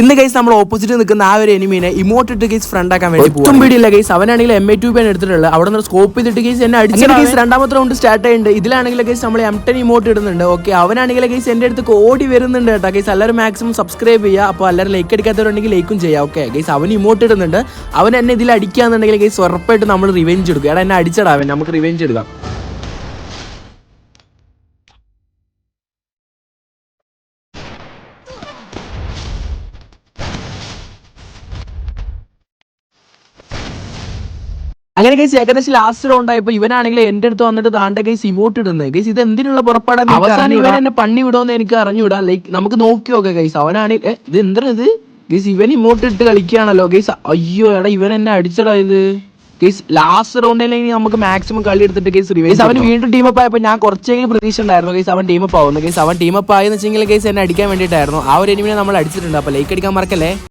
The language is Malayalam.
ഇന്ന് ഗൈസ് നമ്മൾ ഓപ്പോസിറ്റ് നിൽക്കുന്ന ആ ഒരു എനിമീനെ ഇമോട്ട് ഇട്ട് ഗൈസ് ഫ്രണ്ട് ആക്കാൻ വേണ്ടി ഒട്ടും പിടിയില്ല ഗൈസ് അവനാണെങ്കിൽ എം എ ടു ആണ് എടുത്തിട്ടുള്ളത്. അവിടെ നിന്ന് സ്കോപ്പ് ചെയ്തിട്ട് ഗൈസ് എന്നെ അടിച്ചിട്ട് ഗൈസ് രണ്ടാമത്തെ റൗണ്ട് സ്റ്റാർട്ട് ചെയ്യുന്നുണ്ട് ഇതിലാണെങ്കിൽ ഗൈസ് നമ്മൾ എം ടെൻ ഇമോട്ട് ഇടുന്നുണ്ട്. ഓക്കെ അവനാണെങ്കിൽ ഗൈസ് എന്റെ അടുത്ത് ഓടി വരുന്നുണ്ട് കേട്ടോ. ഗൈസ് എല്ലാവരും മാക്സിമം സബ്സ്ക്രൈബ് ചെയ്യുക. അപ്പോൾ എല്ലാവരും ലൈക്ക് അടിക്കാത്തവരുണ്ടെങ്കിൽ ലൈക്കും ചെയ്യാം. ഓക്കെ ഗൈസ് അവൻ ഇമോട്ട് ഇടുന്നുണ്ട്. അവൻ എന്നെ ഇതിൽ അടിക്കാന്നുണ്ടെങ്കിൽ ഗൈസ് ഉറപ്പായിട്ട് നമ്മൾ റിവെഞ്ച് എടുക്കുക എടാ എന്നെ അടിച്ചടാ അവൻ. നമുക്ക് റിവെഞ്ച് എടുക്കാം. അങ്ങനെ ഗൈസ് ഏകദേശം ലാസ്റ്റ് റൗണ്ട് ആയപ്പോ ഇവനാണെങ്കിൽ എന്റെ അടുത്ത് വന്നിട്ട് താണ്ട ഗൈസ് ഇമോട്ട് ഇടുന്നത് ഗൈസ് ഇത് എന്തിനുള്ള പുറപ്പാടാണ് അവസാനം ഇവൻ എന്നെ പണി വിടുമെന്ന് എനിക്ക് അറിഞ്ഞുവിടാ ലൈക്ക് നമുക്ക് നോക്കി നോക്കാം ഗൈസ് അവനാണ് ഇത് എന്താണ് ഇത്? ഗൈസ് ഇവൻ ഇമോട്ട് ഇട്ട് കളിക്കുകയാണല്ലോ. ഗൈസ് അയ്യോ എടാ ഇവൻ എന്നെ അടിച്ചടാ ഇത്. ഗൈസ് ലാസ്റ്റ് റൗണ്ടിലെങ്കിൽ നമുക്ക് മാക്സിമം കളി എടുത്തിട്ട് ഗൈസ് റിവേസ് അവൻ വീണ്ടും ടീം അപ്പ് ആയപ്പോൾ ഞാൻ കുറച്ചെങ്കിലും പ്രതീക്ഷ ഉണ്ടായിരുന്നു. ഗൈസ് അവൻ ടീം അപ്പ് ആവുന്നു ഗൈസ് അവൻ ടീം അപ്പ് ആയെന്ന് വെച്ചെങ്കിൽ ഗൈസ് എന്നെ അടിക്കാൻ വേണ്ടിയിട്ടായിരുന്നു. ആ ഒരു എനിമിനെ നമ്മൾ അടിച്ചിട്ടുണ്ട്. അപ്പോൾ ലൈക്ക് അടിക്കാൻ മറക്കല്ലേ?